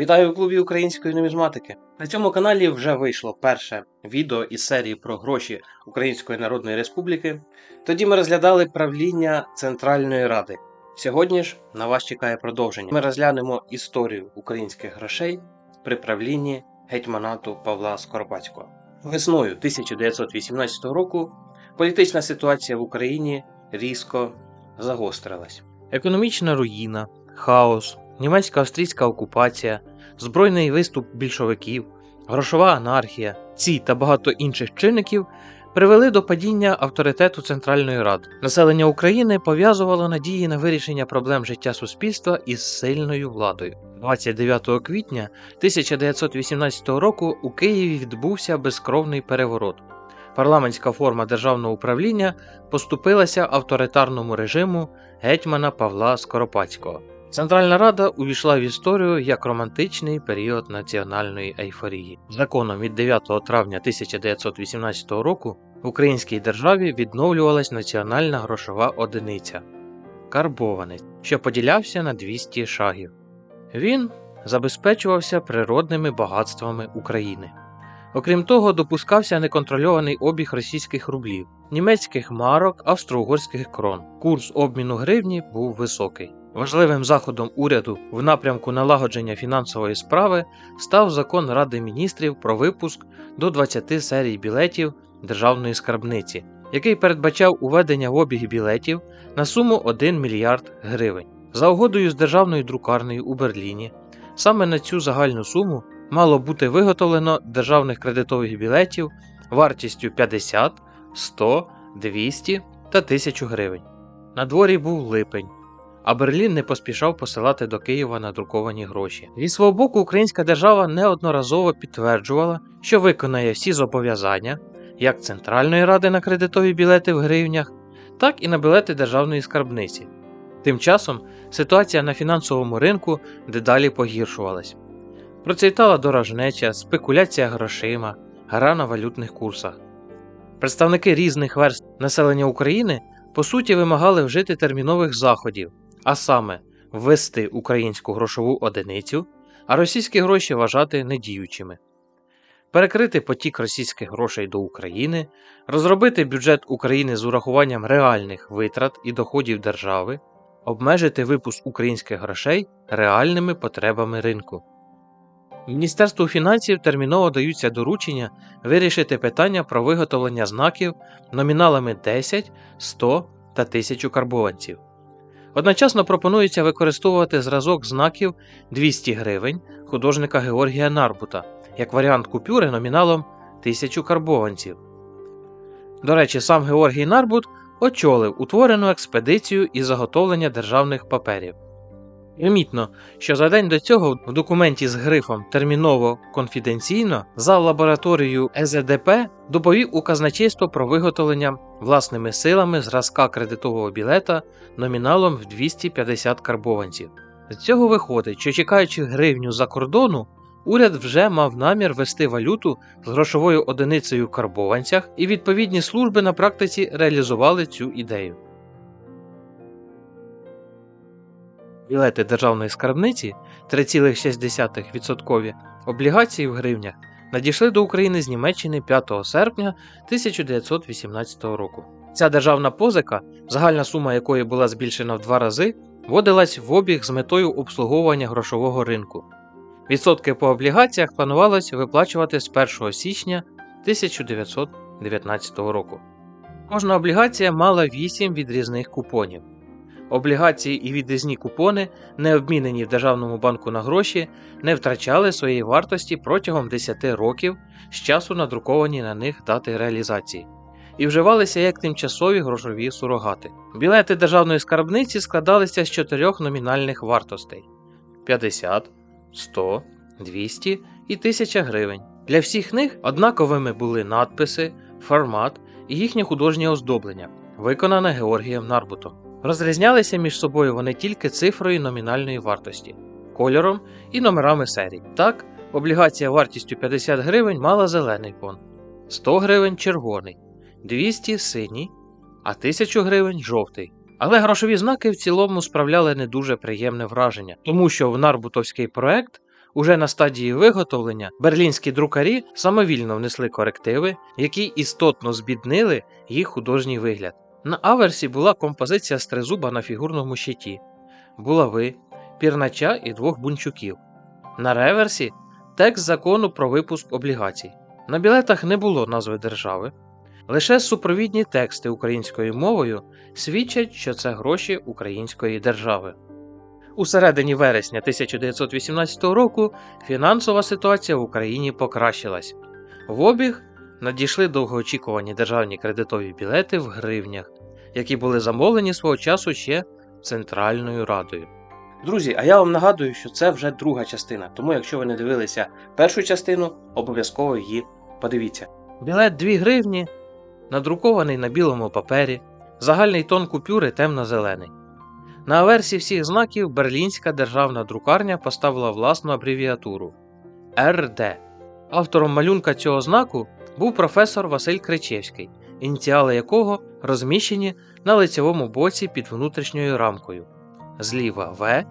Вітаю в клубі української нумізматики. На цьому каналі вже вийшло перше відео із серії про гроші Української Народної Республіки. Тоді ми розглядали правління Центральної Ради. Сьогодні ж на вас чекає продовження. Ми розглянемо історію українських грошей при правлінні гетьманату Павла Скоропадського. Весною 1918 року політична ситуація в Україні різко загострилась. Економічна руїна, хаос, німецько-австрійська окупація, збройний виступ більшовиків, грошова анархія, ці та багато інших чинників привели до падіння авторитету Центральної Ради. Населення України пов'язувало надії на вирішення проблем життя суспільства із сильною владою. 29 квітня 1918 року у Києві відбувся безкровний переворот. Парламентська форма державного управління поступилася авторитарному режиму гетьмана Павла Скоропадського. Центральна Рада увійшла в історію як романтичний період національної ейфорії. Законом від 9 травня 1918 року в українській державі відновлювалась національна грошова одиниця карбованець, що поділявся на 200 шагів. Він забезпечувався природними багатствами України. Окрім того, допускався неконтрольований обіг російських рублів, німецьких марок, австро-угорських крон. Курс обміну гривні був високий. Важливим заходом уряду в напрямку налагодження фінансової справи став закон Ради міністрів про випуск до 20 серій білетів державної скарбниці, який передбачав уведення в обіг білетів на суму 1 мільярд гривень. За угодою з державною друкарнею у Берліні саме на цю загальну суму мало бути виготовлено державних кредитових білетів вартістю 50, 100, 200 та 1000 гривень. На дворі був липень, а Берлін не поспішав посилати до Києва надруковані гроші. Від свого боку, українська держава неодноразово підтверджувала, що виконає всі зобов'язання як Центральної ради на кредитові білети в гривнях, так і на білети державної скарбниці. Тим часом ситуація на фінансовому ринку дедалі погіршувалась. Процвітала дорожнеча, спекуляція грошима, гра на валютних курсах. Представники різних верст населення України по суті вимагали вжити термінових заходів, а саме ввести українську грошову одиницю, а російські гроші вважати недіючими, перекрити потік російських грошей до України, розробити бюджет України з урахуванням реальних витрат і доходів держави, обмежити випуск українських грошей реальними потребами ринку. Міністерству фінансів терміново даються доручення вирішити питання про виготовлення знаків номіналами 10, 100 та 1000 карбованців. Одночасно пропонується використовувати зразок знаків 200 гривень художника Георгія Нарбута як варіант купюри номіналом 1000 карбованців. До речі, сам Георгій Нарбут очолив утворену експедицію із заготовлення державних паперів. Примітно, що за день до цього в документі з грифом терміново конфіденційно за лабораторією ЕЗДП доповів у казначейство про виготовлення власними силами зразка кредитового білета номіналом в 250 карбованців. З цього виходить, що чекаючи гривню за кордону, уряд вже мав намір вести валюту з грошовою одиницею в карбованцях, і відповідні служби на практиці реалізували цю ідею. Білети державної скарбниці 3,6% облігації в гривнях надійшли до України з Німеччини 5 серпня 1918 року. Ця державна позика, загальна сума якої була збільшена в два рази, вводилась в обіг з метою обслуговування грошового ринку. Відсотки по облігаціях планувалось виплачувати з 1 січня 1919 року. Кожна облігація мала 8 відрізних купонів. Облігації і відрізні купони, не обмінені в Державному банку на гроші, не втрачали своєї вартості протягом 10 років з часу надруковані на них дати реалізації, і вживалися як тимчасові грошові сурогати. Білети державної скарбниці складалися з чотирьох номінальних вартостей: 50, 100, 200 і 1000 гривень. Для всіх них однаковими були надписи, формат і їхнє художнє оздоблення, виконане Георгієм Нарбутом. Розрізнялися між собою вони тільки цифрою номінальної вартості, кольором і номерами серій. Так, облігація вартістю 50 гривень мала зелений фон, 100 гривень червоний, 200 синій, а 1000 гривень жовтий. Але грошові знаки в цілому справляли не дуже приємне враження, тому що в нарбутовський проект Уже на стадії виготовлення берлінські друкарі самовільно внесли корективи, які істотно збіднили їх художній вигляд. На аверсі була композиція з на фігурному щиті, булави, пірнача і двох бунчуків. На реверсі текст закону про випуск облігацій. На білетах не було назви держави. Лише супровідні тексти українською мовою свідчать, що це гроші української держави. У середині вересня 1918 року фінансова ситуація в Україні покращилась. В обіг надійшли довгоочікувані державні кредитові білети в гривнях, які були замовлені свого часу ще Центральною Радою. Друзі, а я вам нагадую, що це вже друга частина, тому якщо ви не дивилися першу частину, обов'язково її подивіться. Білет 2 гривні, надрукований на білому папері, загальний тон купюри темно-зелений. На аверсі всіх знаків Берлінська державна друкарня поставила власну абревіатуру РД. Автором малюнка цього знаку був професор Василь Кричевський, ініціали якого розміщені на лицевому боці під внутрішньою рамкою, зліва В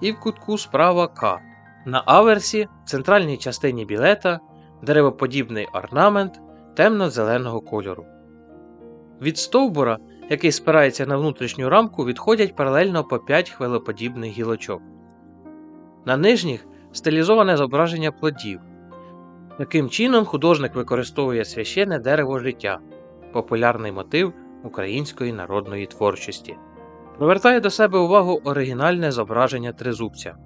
і в кутку справа К. На аверсі, в центральній частині білета, деревоподібний орнамент темно-зеленого кольору. Від стовбура, який спирається на внутрішню рамку, відходять паралельно по 5 хвилеподібних гілочок. На нижніх стилізоване зображення плодів. Таким чином художник використовує священне дерево життя, популярний мотив української народної творчості. Привертає до себе увагу оригінальне зображення тризубця,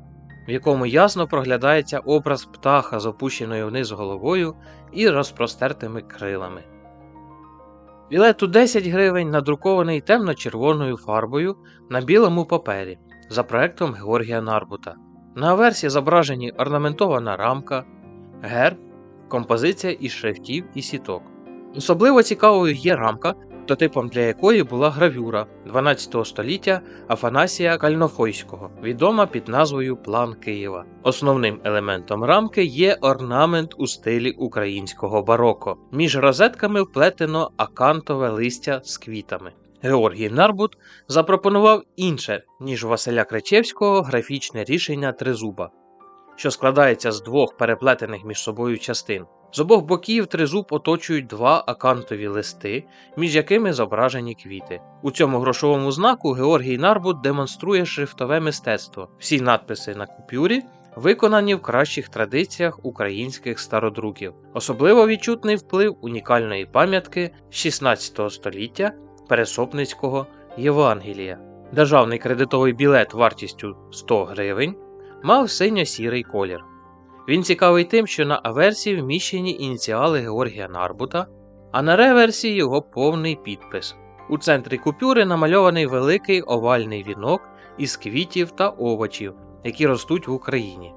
в якому ясно проглядається образ птаха з опущеною вниз головою і розпростертими крилами. Білет у 10 гривень надрукований темно-червоною фарбою на білому папері за проектом Георгія Нарбута. На версії зображені орнаментована рамка, герб, композиція із шрифтів і сіток. Особливо цікавою є рамка, прототипом для якої була гравюра 12 століття Афанасія Кальнофойського, відома під назвою План Києва. Основним елементом рамки є орнамент у стилі українського бароко. Між розетками вплетено акантове листя з квітами. Георгій Нарбут запропонував інше, ніж Василя Кричевського, графічне рішення тризуба, що складається з двох переплетених між собою частин. З обох боків тризуб оточують два акантові листи, між якими зображені квіти. У цьому грошовому знаку Георгій Нарбут демонструє шрифтове мистецтво. Всі надписи на купюрі виконані в кращих традиціях українських стародруків. Особливо відчутний вплив унікальної пам'ятки 16 століття Пересопницького Євангелія. Державний кредитовий білет вартістю 100 гривень мав синьо-сірий колір. Він цікавий тим, що на аверсії вміщені ініціали Георгія Нарбута, а на реверсі його повний підпис. У центрі купюри намальований великий овальний вінок із квітів та овочів, які ростуть в Україні.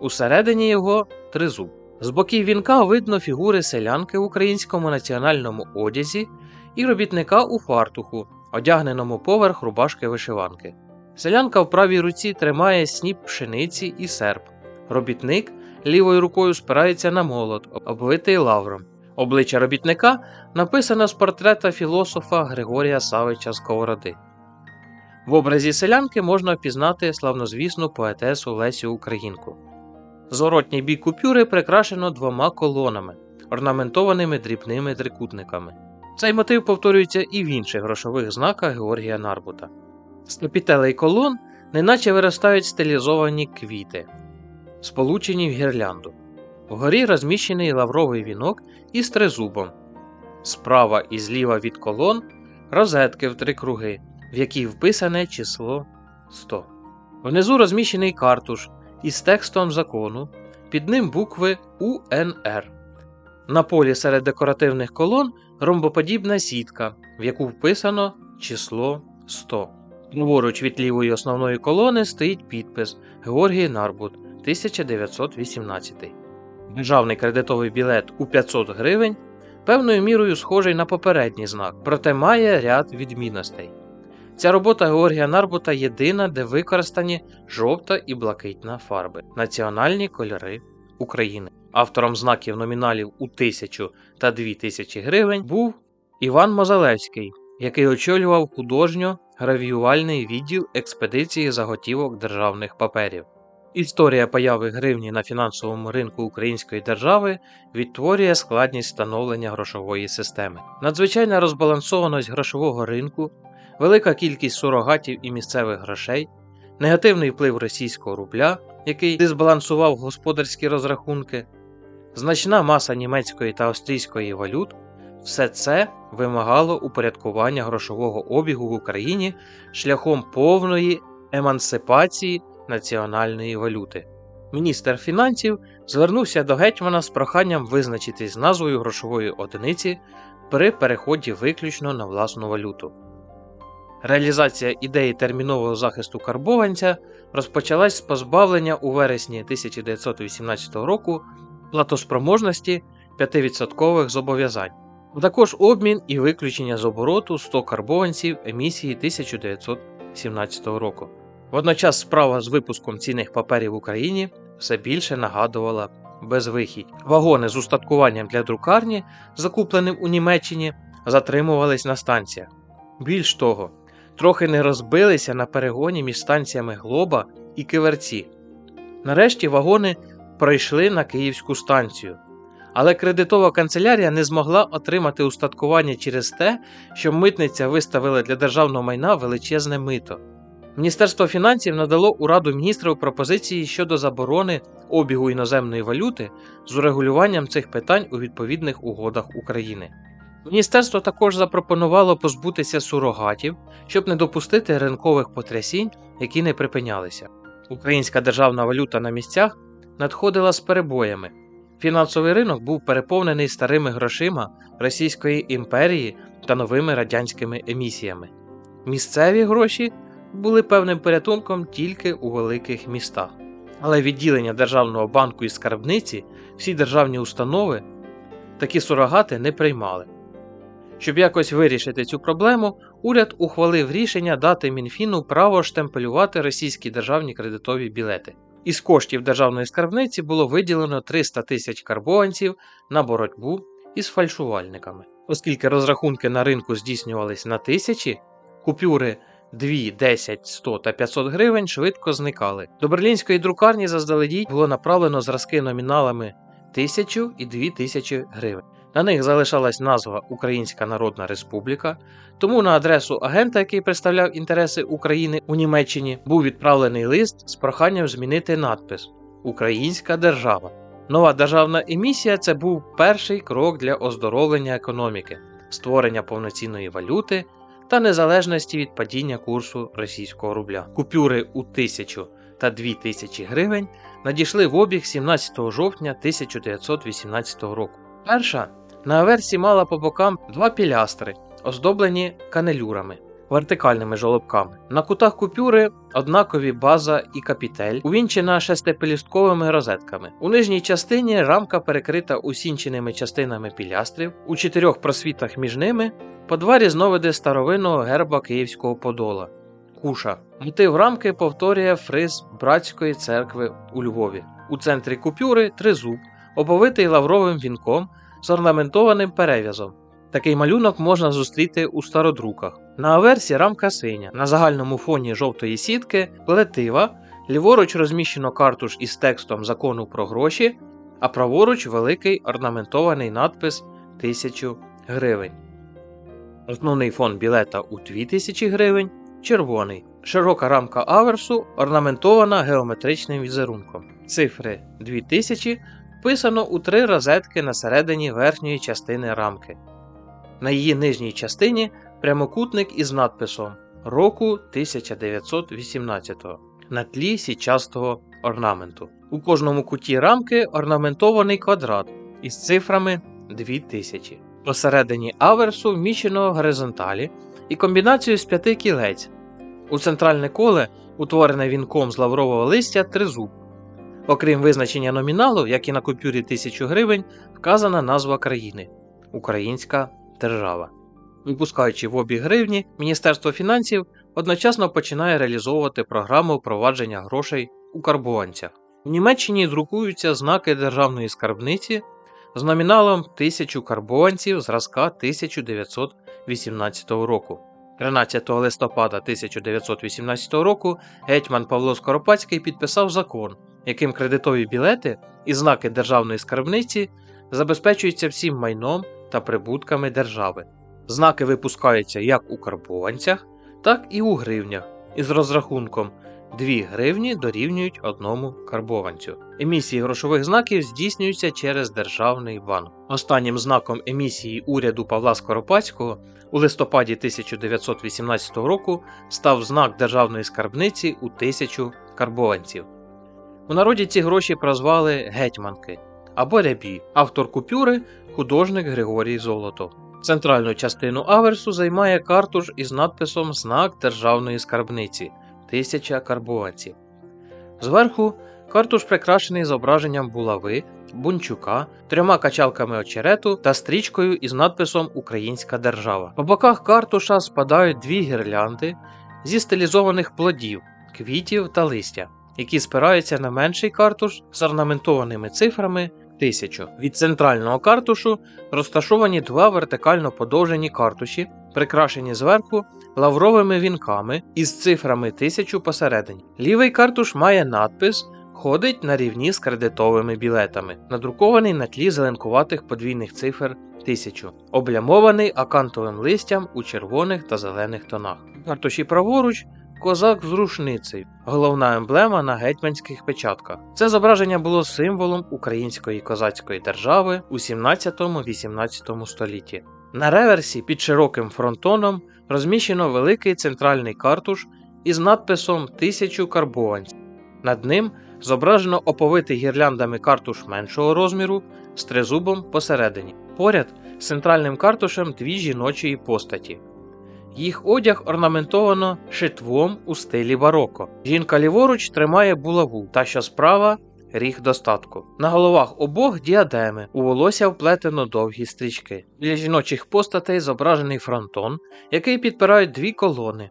Усередині його тризуб. З боків вінка видно фігури селянки в українському національному одязі і робітника у фартуху, одягненому поверх рубашки вишиванки. Селянка в правій руці тримає сніп пшениці і серп. Робітник лівою рукою спирається на молот, обвитий лавром. Обличчя робітника написано з портрета філософа Григорія Савича Сковороди. В образі селянки можна впізнати славнозвісну поетесу Лесю Українку. Зворотній бік купюри прикрашено двома колонами, орнаментованими дрібними трикутниками. Цей мотив повторюється і в інших грошових знаках Георгія Нарбута. З капітелей колон неначе виростають стилізовані квіти, сполучені в гірлянду. Вгорі розміщений лавровий вінок із тризубом. Справа і зліва від колон розетки в три круги, в якій вписане число 100. Внизу розміщений картуш із текстом закону, під ним букви УНР. На полі серед декоративних колон ромбоподібна сітка, в яку вписано число 100. Праворуч від лівої основної колони стоїть підпис Георгій Нарбут 1918. Державний кредитовий білет у 500 гривень певною мірою схожий на попередній знак, проте має ряд відмінностей. Ця робота Георгія Нарбута єдина, де використані жовта і блакитна фарби, національні кольори України. Автором знаків номіналів у 1000 та 2000 гривень був Іван Мозалевський, який очолював художньо гравіювальний відділ експедиції заготівок державних паперів. Історія появи гривні на фінансовому ринку української держави відтворює складність встановлення грошової системи. Надзвичайна розбалансованість грошового ринку, велика кількість сурогатів і місцевих грошей, негативний вплив російського рубля, який дисбалансував господарські розрахунки, значна маса німецької та австрійської валют все це вимагало упорядкування грошового обігу в Україні шляхом повної емансипації національної валюти. Міністр фінансів звернувся до гетьмана з проханням визначитись з назвою грошової одиниці при переході виключно на власну валюту. Реалізація ідеї термінового захисту карбованця розпочалась з позбавлення у вересні 1918 року платоспроможності 5% зобов'язань, також обмін і виключення з обороту 100 карбованців емісії 1917 року. Водночас справа з випуском цінних паперів в Україні все більше нагадувала безвихідь. Вагони з устаткуванням для друкарні, закупленим у Німеччині, затримувались на станціях. Більш того, трохи не розбилися на перегоні між станціями Глоба і Киверці. Нарешті вагони пройшли на Київську станцію. Але кредитова канцелярія не змогла отримати устаткування через те, що митниця виставила для державного майна величезне мито. Міністерство фінансів надало у Раду міністрів пропозиції щодо заборони обігу іноземної валюти з урегулюванням цих питань у відповідних угодах України. Міністерство також запропонувало позбутися сурогатів, щоб не допустити ринкових потрясінь, які не припинялися. Українська державна валюта на місцях надходила з перебоями. Фінансовий ринок був переповнений старими грошима Російської імперії та новими радянськими емісіями. Місцеві гроші були певним порятунком тільки у великих містах. Але відділення Державного банку і скарбниці, всі державні установи такі сурогати не приймали. Щоб якось вирішити цю проблему, уряд ухвалив рішення дати Мінфіну право штемпелювати російські державні кредитові білети. Із коштів державної скарбниці було виділено 300 тисяч карбованців на боротьбу із фальшувальниками. Оскільки розрахунки на ринку здійснювались на тисячі, купюри 2, 10, 100 та 500 гривень швидко зникали. До берлінської друкарні заздалегідь було направлено зразки номіналами 1000 і 2000 гривень. На них залишалась назва Українська Народна Республіка, тому на адресу агента, який представляв інтереси України у Німеччині, був відправлений лист з проханням змінити надпис Українська держава. Нова державна емісія це був перший крок для оздоровлення економіки, створення повноцінної валюти та незалежності від падіння курсу російського рубля. Купюри у 1000 та 2000 гривень надійшли в обіг 17 жовтня 1918 року. Перша на аверсі мала по бокам два пілястри, оздоблені канелюрами, вертикальними жолобками. На кутах купюри однакові база і капітель, увінчена шестипелістковими розетками. У нижній частині рамка перекрита усінченими частинами пілястрів, у чотирьох просвітах між ними по два різновиди старовинного герба Київського Подола. Куша. Мотив рамки повторює фриз братської церкви у Львові. У центрі купюри тризуб, оповитий лавровим вінком з орнаментованим перев'язом. Такий малюнок можна зустріти у стародруках. На аверсі рамка синя, на загальному фоні жовтої сітки плетива, ліворуч розміщено картуш із текстом закону про гроші, а праворуч великий орнаментований надпис 1000 гривень. Основний фон білета у 2000 гривень червоний. Широка рамка аверсу орнаментована геометричним візерунком. Цифри 2000 вписано у три розетки на середині верхньої частини рамки. На її нижній частині прямокутник із надписом року 1918 на тлі січастого орнаменту. У кожному куті рамки орнаментований квадрат із цифрами 2000. Посередині аверсу вміщено горизонталі і комбінацію з п'яти кілець. У центральне коле, утворене вінком з лаврового листя, тризуб. Окрім визначення номіналу, як і на купюрі 1000 гривень, вказана назва країни Українська держава. Випускаючи в обіг гривні, Міністерство фінансів одночасно починає реалізовувати програму впровадження грошей у карбованцях. У Німеччині друкуються знаки державної скарбниці з номіналом 1000 карбованців зразка 1918 року. 13 листопада 1918 року гетьман Павло Скоропадський підписав закон, яким кредитові білети і знаки державної скарбниці забезпечуються всім майном та прибутками держави. Знаки випускаються як у карбованцях, так і у гривнях із розрахунком 2 гривні дорівнюють одному карбованцю. Емісії грошових знаків здійснюються через державний банк. Останнім знаком емісії уряду Павла Скоропадського у листопаді 1918 року став знак державної скарбниці у тисячу карбованців. У народі ці гроші прозвали гетьманки або рябі. Автор купюри художник Григорій Золото. Центральну частину аверсу займає картуш із надписом Знак державної скарбниці тисяча карбованців. Зверху картуш прикрашений зображенням булави, бунчука, трьома качалками очерету та стрічкою із надписом Українська держава. По боках картуша спадають дві гірлянди зі стилізованих плодів, квітів та листя, які спираються на менший картуш з орнаментованими цифрами 1000. Від центрального картушу розташовані два вертикально подовжені картуші, прикрашені зверху лавровими вінками із цифрами 1000 посередині. Лівий картуш має надпис Ходить на рівні з кредитовими білетами, надрукований на тлі зеленкуватих подвійних цифр 1000, облямований акантовим листям у червоних та зелених тонах. Картуші праворуч козак з рушницею, головна емблема на гетьманських печатках. Це зображення було символом української козацької держави у 17-18 столітті. На реверсі під широким фронтоном розміщено великий центральний картуш із надписом Тисячу карбованців. Над ним зображено оповитий гірляндами картуш меншого розміру з тризубом посередині. Поряд з центральним картушем дві жіночої постаті. Їх одяг орнаментовано шитвом у стилі бароко. Жінка ліворуч тримає булаву, та що справа ріг достатку. На головах обох діадеми, у волосся вплетено довгі стрічки. Для жіночих постатей зображений фронтон, який підпирають дві колони.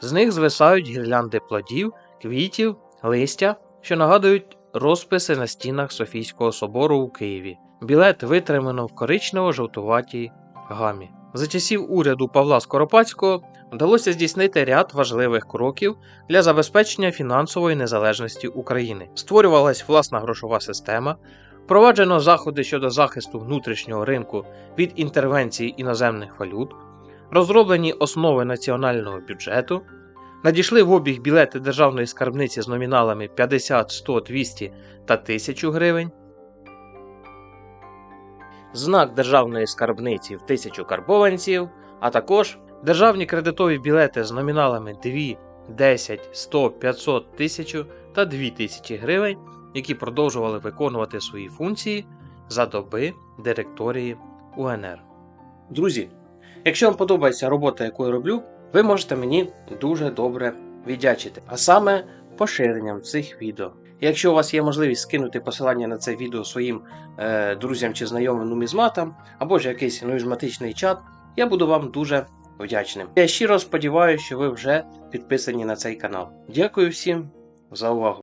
З них звисають гірлянди плодів, квітів, листя, що нагадують розписи на стінах Софійського собору у Києві. Білет витримано в коричнево-жовтуватій гамі. За часів уряду Павла Скоропадського вдалося здійснити ряд важливих кроків для забезпечення фінансової незалежності України. Створювалась власна грошова система, впроваджено заходи щодо захисту внутрішнього ринку від інтервенції іноземних валют, розроблені основи національного бюджету, надійшли в обіг білети державної скарбниці з номіналами 50, 100, 200 та 1000 гривень. Знак державної скарбниці в 1000 карбованців, а також державні кредитові білети з номіналами 2, 10, 100, 500, 1000 та 2000 гривень, які продовжували виконувати свої функції за доби директорії УНР. Друзі, якщо вам подобається робота, яку я роблю, ви можете мені дуже добре віддячити, а саме поширенням цих відео. Якщо у вас є можливість скинути посилання на це відео своїм е, друзям чи знайомим нумізматам, або ж якийсь нумізматичний чат, я буду вам дуже вдячним. Я щиро сподіваюся, що ви вже підписані на цей канал. Дякую всім за увагу!